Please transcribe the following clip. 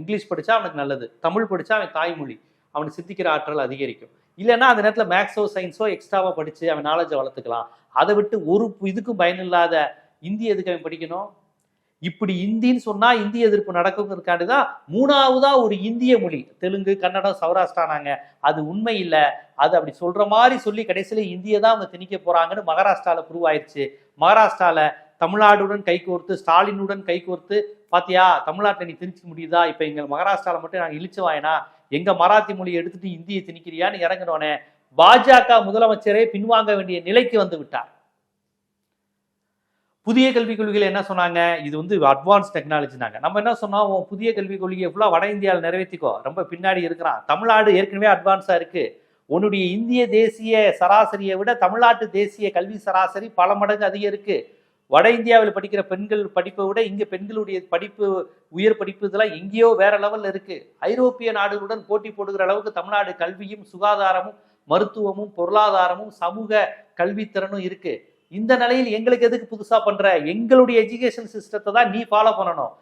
English படித்தா அவனுக்கு நல்லது தமிழ் படித்தா அவன் தாய்மொழி அவன் சிந்திக்கிற ஆற்றல் அதிகரிக்கும். இல்லைன்னா அந்த நேரத்தில் மேக்ஸோ சயின்ஸோ எக்ஸ்ட்ராவாக படித்து அவன் நாலேஜை வளர்த்துக்கலாம். அதை விட்டு ஒரு இதுக்கும் பயனில்லாத இந்தி எதுக்கு அவன் படிக்கணும்? இப்படி இந்தின்னு சொன்னால் இந்திய எதிர்ப்பு நடக்குங்கிறதுக்காண்டி தான் மூணாவதா ஒரு இந்திய மொழி தெலுங்கு கன்னடம் சௌராஷ்டிரானாங்க அது உண்மை இல்லை. அது அப்படி சொல்கிற மாதிரி சொல்லி கடைசியில் இந்தியை தான் அவங்க திணிக்க போகிறாங்கன்னு மகாராஷ்டிராவில் ப்ரூவ் ஆயிடுச்சு மகாராஷ்டிராவில் தமிழ்நாடுடன் கைகோர்த்து ஸ்டாலினுடன் கைகோர்த்து பாத்தியா தமிழ்நாட்டில் நீ திணிச்சு முடியுதா? இப்போ எங்கள் மகாராஷ்டிராவில் மட்டும் நாங்கள் இழிச்சு வாயினா? எங்க மராத்தி மொழியை எடுத்துட்டு இந்தியை திணிக்கிறியான்னு இறங்கினோனே பாஜக முதலமைச்சரே பின்வாங்க வேண்டிய நிலைக்கு வந்து விட்டார். புதிய கல்விக் கொள்கையில் என்ன சொன்னாங்க? இது வந்து அட்வான்ஸ் டெக்னாலஜினாங்க நம்ம என்ன சொன்னோம்? புதிய கல்விக் கொள்கையை ஃபுல்லாக வட இந்தியாவில் நிறைவேற்றிக்கோ ரொம்ப பின்னாடி இருக்கிறான். தமிழ்நாடு ஏற்கனவே அட்வான்ஸாக இருக்கு. உன்னுடைய இந்திய தேசிய சராசரியை விட தமிழ்நாட்டு தேசிய கல்வி சராசரி பல மடங்கு அதிகம் இருக்குது வட இந்தியாவில் படிக்கிற பெண்கள் படிப்பை விட இங்கே பெண்களுடைய படிப்பு உயர் படிப்பு இதெல்லாம் எங்கேயோ வேற லெவலில் இருக்கு. ஐரோப்பிய நாடுகளுடன் போட்டி போடுகிற அளவுக்கு தமிழ்நாடு கல்வியும் சுகாதாரமும் மருத்துவமும் பொருளாதாரமும் சமூக கல்வித்திறனும் இருக்கு. இந்த நிலையில் எங்களுக்கு எதுக்கு புதுசாக பண்ற? எங்களுடைய எஜுகேஷன் சிஸ்டத்தை தான் நீ ஃபாலோ பண்ணணும்.